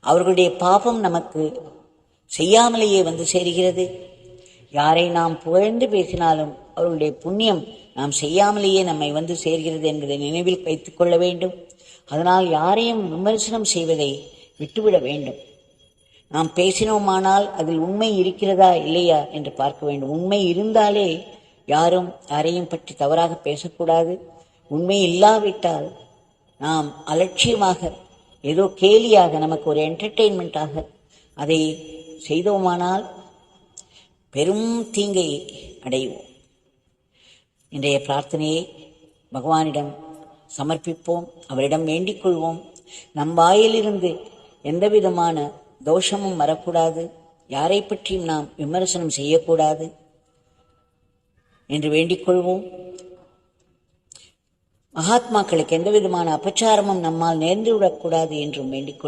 அவர்களுடைய பாபம் நமக்கு செய்யாமலேயே வந்து சேருகிறது. யாரை நாம் புகழ்ந்து பேசினாலும் அவர்களுடைய புண்ணியம் நாம் செய்யாமலேயே நம்மை வந்து சேர்கிறது என்பதை நினைவில் வைத்துக் கொள்ள வேண்டும். அதனால் யாரையும் விமர்சனம் செய்வதை விட்டுவிட வேண்டும். நாம் பேசினோமானால் அதில் உண்மை இருக்கிறதா இல்லையா என்று பார்க்க வேண்டும். உண்மை இருந்தாலே யாரும் யாரையும் பற்றி தவறாக பேசக்கூடாது. உண்மை இல்லாவிட்டால் நாம் அலட்சியமாக ஏதோ கேலியாக நமக்கு ஒரு என்டர்டெயின்மெண்ட்டாக அதை செய்தோமானால் பெரும் தீங்கை அடைவோம். இன்றைய பிரார்த்தனையை பகவானிடம் சமர்ப்பிப்போம். அவரிடம் வேண்டிக் கொள்வோம். நம் வாயிலிருந்து எந்த விதமான தோஷமும் வரக்கூடாது. யாரை பற்றியும் நாம் விமர்சனம் செய்யக்கூடாது. என்று வேண்டிக் கொள்வோம். மகாத்மாக்களுக்கு எந்த விதமான அபச்சாரமும் நம்மால் நேர்ந்துவிடக்கூடாது என்றும் வேண்டிக்